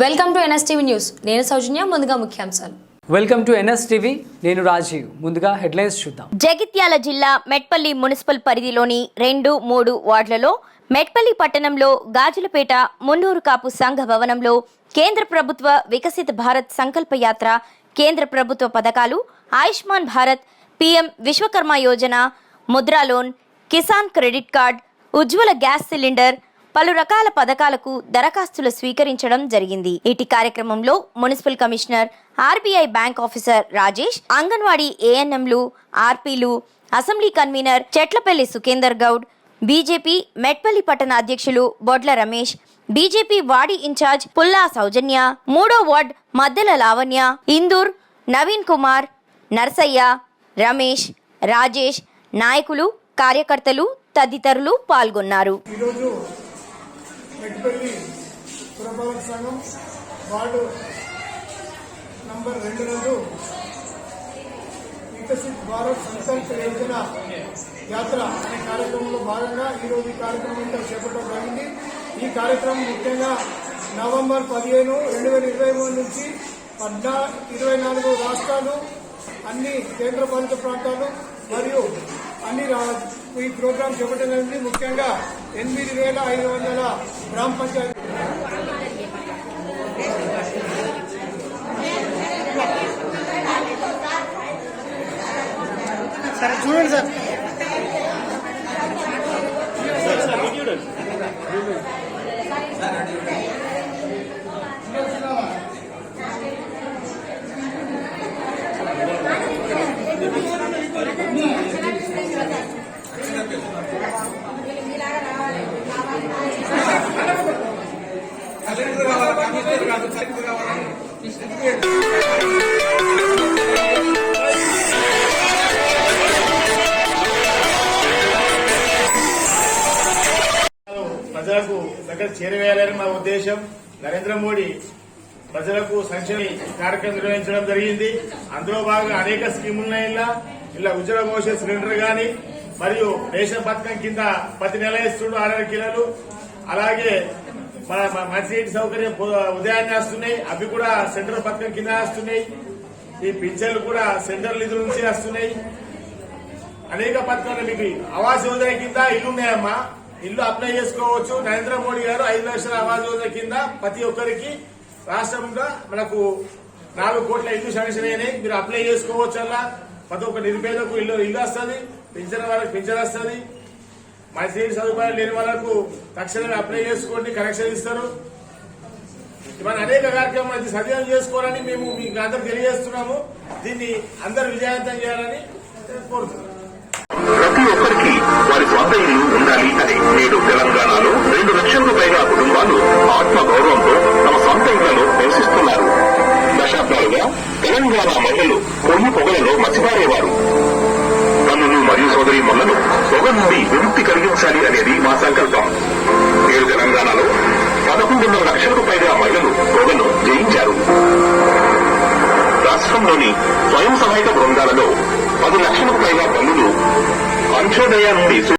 Welcome to NSTV news. నేను సౌజన్య ముందుగా ముఖ్యాంశాలు. వెల్కమ్ టు ఎన్ఎస్ టీవీ నేను రాజీవ్. ముందుగా హెడ్లైన్స్ చూద్దాం. జగిత్యాల జిల్లా మెట్పల్లి మున్సిపల్ పరిధిలోని రెండు మూడు వార్డులలో మెట్పల్లి పట్టణంలో గాజులపేట మున్నూరు కాపు సంఘ భవనంలో కేంద్ర ప్రభుత్వ వికసిత భారత్ సంకల్ప యాత్ర కేంద్ర ప్రభుత్వ పథకాలు Ayushman Bharat PM Vishwakarma Yojana Mudra loan Kisan credit card Ujjwala gas cylinder పలు రకాల పథకాలకు దరఖాస్తులు స్వీకరించడం జరిగింది. ఇటీ కార్యక్రమంలో municipal commissioner RBI bank officer Rajesh anganwadi ఏఎన్ఎంలు ఆర్పీలు assembly convener Chetlapalli Sukhender Goud BJP Metpalli పట్టణ అధ్యక్షులు బొడ్ల రమేష్ బీజేపీ వాడి ఇన్ఛార్జ్ పుల్లా సౌజన్య మూడో వార్డ్ మద్దెల లావణ్య ఇందూర్ నవీన్ కుమార్ నర్సయ్య రమేష్ రాజేష్ నాయకులు కార్యకర్తలు తదితరులు పాల్గొన్నారు. మెట్టుపల్లి పురపాలక సంఘం వార్డు నంబర్ రెండు నందు వికసిత్ భారత్ సంకల్ప యోజన యాత్ర అనే కార్యక్రమంలో భాగంగా ఈరోజు ఈ కార్యక్రమం చేపట్టడం జరిగింది. ఈ కార్యక్రమం ముఖ్యంగా నవంబర్ పదిహేను రెండు వేల ఇరవై మూడు నుంచి పద్నా ఇరవై నాలుగు రాష్ట్రాలు అన్ని కేంద్ర పాలిత ప్రాంతాలు మరియు అన్ని రా- ఈ ప్రోగ్రాం చేపట్టడం జరిగింది. ముఖ్యంగా ఎనిమిది వేల ఐదు వందల గ్రామ పంచాయతీ. సరే చూడండి సార్. ప్రజలకు దగ్గర చేరవేయాలని మా ఉద్దేశం నరేంద్ర మోడీ ప్రజలకు సంక్షేమ కార్యక్రమం నిర్వహించడం జరిగింది. అందులో భాగంగా అనేక స్కీములు ఉన్నాయి ఇలా ఇలా ఉజ్వల భవిష్యత్ సిలిండర్ గాని మరియు రేషన్ పథకం కింద ప్రతి నెల ఇస్తుడు ఆరు కిలోలు. అలాగే మన మంచినీటి సౌకర్యం ఉదయాన్నే వస్తున్నాయి. అవి కూడా సెంట్రల్ పథకం కింద వస్తున్నాయి. ఈ పింఛన్లు కూడా సెంట్రల్ నిధుల నుంచి వస్తున్నాయి. అనేక పథకాలు మీకు ఆవాస్ యోజన కింద ఇల్లు ఉన్నాయమ్మా. ఇల్లు అప్లై చేసుకోవచ్చు. నరేంద్ర మోడీ గారు ఐదు లక్షల ఆవాస్ యోజన కింద ప్రతి ఒక్కరికి రాష్ట్రంగా మనకు నాలుగు కోట్ల ఇల్లు శాంక్షన్ అయినాయి. మీరు అప్లై చేసుకోవచ్చు అలా ప్రతి ఒక్క నిరుపేదకు ఇల్లు ఇల్లు వస్తుంది. పింఛన్ వాళ్ళకి పింఛన్ వస్తుంది. మంచినీటి సదుపాయాలు లేని వాళ్ళకు తక్షణమే అప్లై చేసుకోండి కనెక్షన్ ఇస్తారు. ఇవన్నీ అనేక కార్యక్రమాలు ఇది సద్వినియోగం చేసుకోవాలని మేము మీకు అందరు తెలియజేస్తున్నాము. దీన్ని అందరు విజయవంతం చేయాలని కోరుతున్నాం. ప్రతి ఒక్కరికి వారి స్వంత ఇల్లు ఉండాలి అని నేడు తెలంగాణలో రెండు లక్షలకు పైగా కుటుంబాలు ఆత్మ గౌరవంతో తమ సొంత ఇళ్ళలో నివసిస్తున్నారు. దశాబ్దాలుగా తెలంగాణ మహిళలు కొన్ని పొగలలో మసిపారేవారు తన్నులు మరియు విముక్తి కలిగించాలి అనేది మా సంకల్పం. నేడు తెలంగాణలో పదకొండున్నర లక్షలకు పైగా మహిళలు పొగను జయించారు. రాష్ట్రంలోని స్వయం సహాయక బృందాలలో పది లక్షలకు పైగా పనులు అంత్యోదయ నుండి